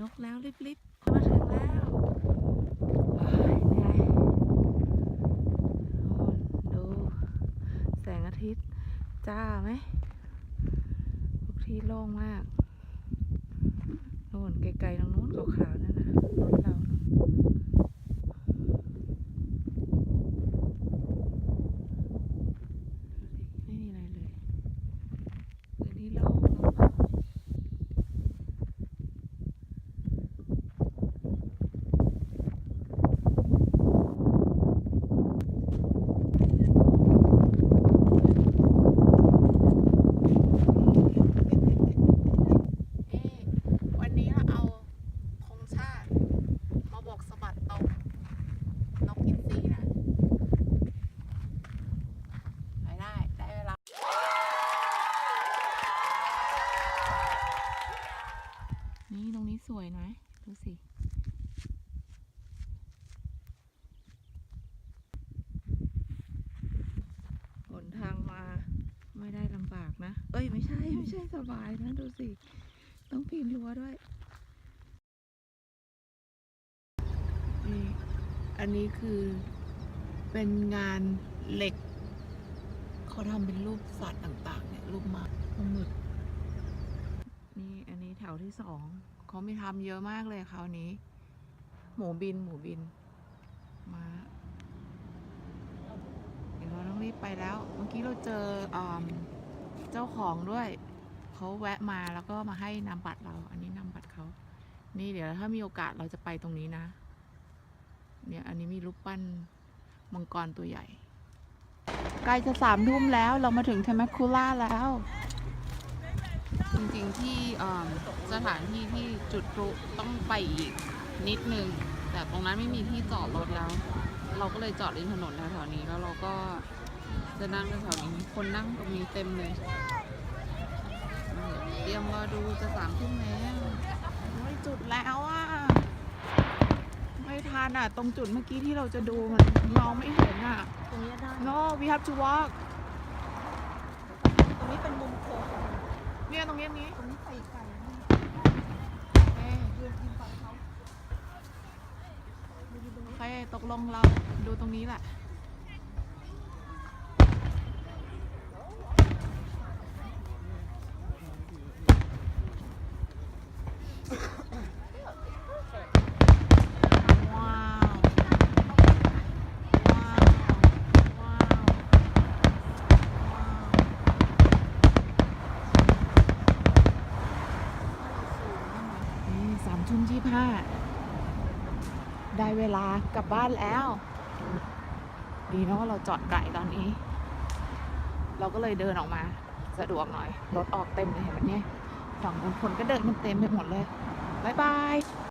นกแล้วริบๆมาถึงแล้วเหนื่อยดูแสงอาทิตย์ จ้าไหมทุกที่โล่งมากโน่นไกลๆตรงนู้นขาวๆนั่นนะรถเราเนอะดูสิไม่มีอะไรเลยพื้นที่โล่งเปล่าๆ เอ๊ะวันนี้เราเอาธงชาติ มาโบกสะบัดตรงนกอินทรีนะ ไปได้ ได้เวลา นี่ตรงนี้ สวยนะดูสิ หนทางมาไม่ได้ลำบากนะ เอ้ยไม่ใช่ไม่ใช่สบายนะดูสิ ต้องปีนรั้วด้วยนี่อันนี้คือเป็นงานเหล็ก เขาทำเป็นรูปสัตว์ต่าง ๆ เนี่ย รูปมาปลาหมึกนี่อันนี้แถวที่สอง เขาม่ทำเยอะมากเลยคราวนี้ หมูบินหมูบิน มาเดี๋ยวเราต้องรีบไปแล้ว เมื่อกี้เราเจออเจ้าของด้วย เขาแวะมาแล้วก็มาให้นาบัตรเรา อันนี้นาบัตรเขา นี่เดี๋ยวถ้ามีโอกาสเราจะไปตรงนี้นะ เนี่ยอันนี้มีรูปปั้นมังกรตัวใหญ่ ใกล้จะสามทุ่มแล้วเรามาถึงเทมคูล่าแล้ว ริงๆที่เอิ่มสถานที่ที่จุดพลุต้องไปอีกนิดนึง แต่ตรงนั้นไม่มีที่จอดรถแล้ว เราก็เลยจอดริมถนนแถวๆนี้แล้วเราก็จะนั่งแถวๆนี้คนนั่งตรงนี้เต็มเลยเตรียมรอดูจะสามทุ่มแล้วไม่จุดแล้วอะไม่ทันอะ ตรงจุดเมื่อกี้ที่เราจะดูมันมองไม่เห็นอะตรงนี้ได้ no we have to walk ตรงนี้เป็นมุมโค้ง เนี่ยตรงนี้ยนี้ตรงนี้ใส่ไกลนะเอ้ยยืนยืนฝั่งเขาโอเคตกลงเราดูตรงนี้แหละ ว้าว ว้าว ว้าว นี่สาม ทุ่มยี่ห้าได้เวลากลับบ้านแล้ว ดีนะว่าเราจอดไกลตอนนี้ เราก็เลยเดินออกมา สะดวกหน่อย รถออกเต็มเลยเห็นไหมเนี่ยฝั่งบางคนก็เดินกันเต็มไปหมดเลยบ๊ายบาย